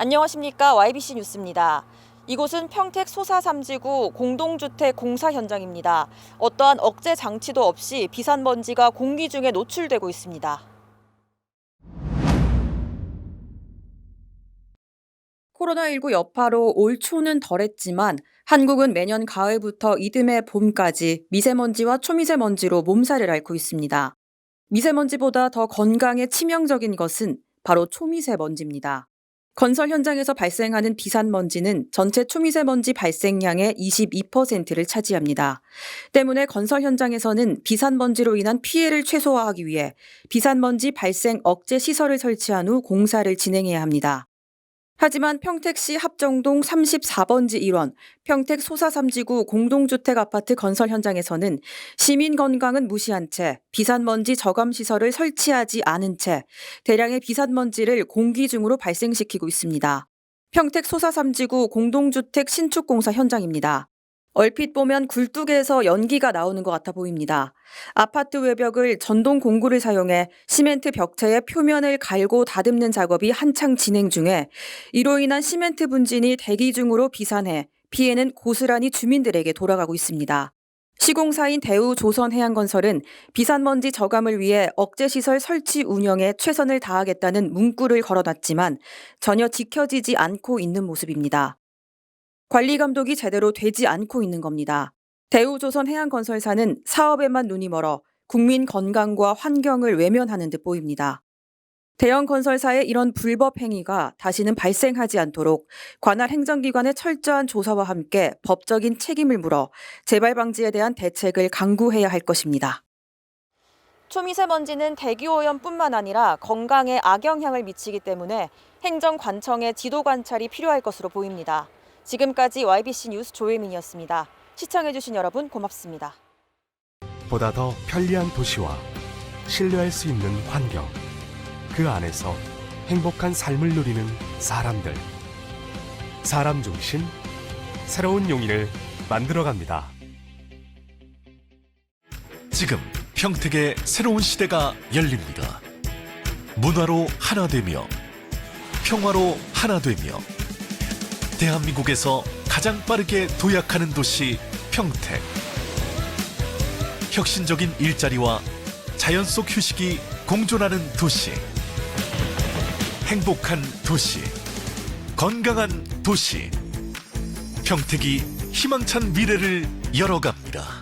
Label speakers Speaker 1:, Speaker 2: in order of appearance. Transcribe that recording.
Speaker 1: 안녕하십니까 YBC 뉴스입니다. 이곳은 평택 소사삼지구 공동주택 공사 현장입니다. 어떠한 억제 장치도 없이 비산 먼지가 공기 중에 노출되고 있습니다. 코로나19 여파로 올 초는 덜했지만 한국은 매년 가을부터 이듬해 봄까지 미세먼지와 초미세먼지로 몸살을 앓고 있습니다. 미세먼지보다 더 건강에 치명적인 것은 바로 초미세먼지입니다. 건설 현장에서 발생하는 비산먼지는 전체 초미세먼지 발생량의 22%를 차지합니다. 때문에 건설 현장에서는 비산먼지로 인한 피해를 최소화하기 위해 비산먼지 발생 억제 시설을 설치한 후 공사를 진행해야 합니다. 하지만 평택시 합정동 34번지 1원 평택 소사삼지구 공동주택 아파트 건설 현장에서는 시민 건강은 무시한 채 비산먼지 저감 시설을 설치하지 않은 채 대량의 비산먼지를 공기 중으로 발생시키고 있습니다. 평택 소사삼지구 공동주택 신축공사 현장입니다. 얼핏 보면 굴뚝에서 연기가 나오는 것 같아 보입니다. 아파트 외벽을 전동 공구를 사용해 시멘트 벽체의 표면을 갈고 다듬는 작업이 한창 진행 중에 이로 인한 시멘트 분진이 대기 중으로 비산해 피해는 고스란히 주민들에게 돌아가고 있습니다. 시공사인 대우 조선해양건설은 비산먼지 저감을 위해 억제시설 설치 운영에 최선을 다하겠다는 문구를 걸어놨지만 전혀 지켜지지 않고 있는 모습입니다. 관리 감독이 제대로 되지 않고 있는 겁니다. 대우조선해양건설사는 사업에만 눈이 멀어 국민 건강과 환경을 외면하는 듯 보입니다. 대형 건설사의 이런 불법 행위가 다시는 발생하지 않도록 관할 행정기관의 철저한 조사와 함께 법적인 책임을 물어 재발 방지에 대한 대책을 강구해야 할 것입니다. 초미세먼지는 대기 오염뿐만 아니라 건강에 악영향을 미치기 때문에 행정관청의 지도 관찰이 필요할 것으로 보입니다. 지금까지 YBC 뉴스 조혜민이었습니다. 시청해주신 여러분 고맙습니다.
Speaker 2: 보다 더 편리한 도시와 신뢰할 수 있는 환경, 그 안에서 행복한 삶을 누리는 사람들. 사람 중심, 새로운 용인을 만들어갑니다.
Speaker 3: 지금 평택의 새로운 시대가 열립니다. 문화로 하나 되며 평화로 하나 되며 대한민국에서 가장 빠르게 도약하는 도시 평택. 혁신적인 일자리와 자연 속 휴식이 공존하는 도시. 행복한 도시. 건강한 도시. 평택이 희망찬 미래를 열어갑니다.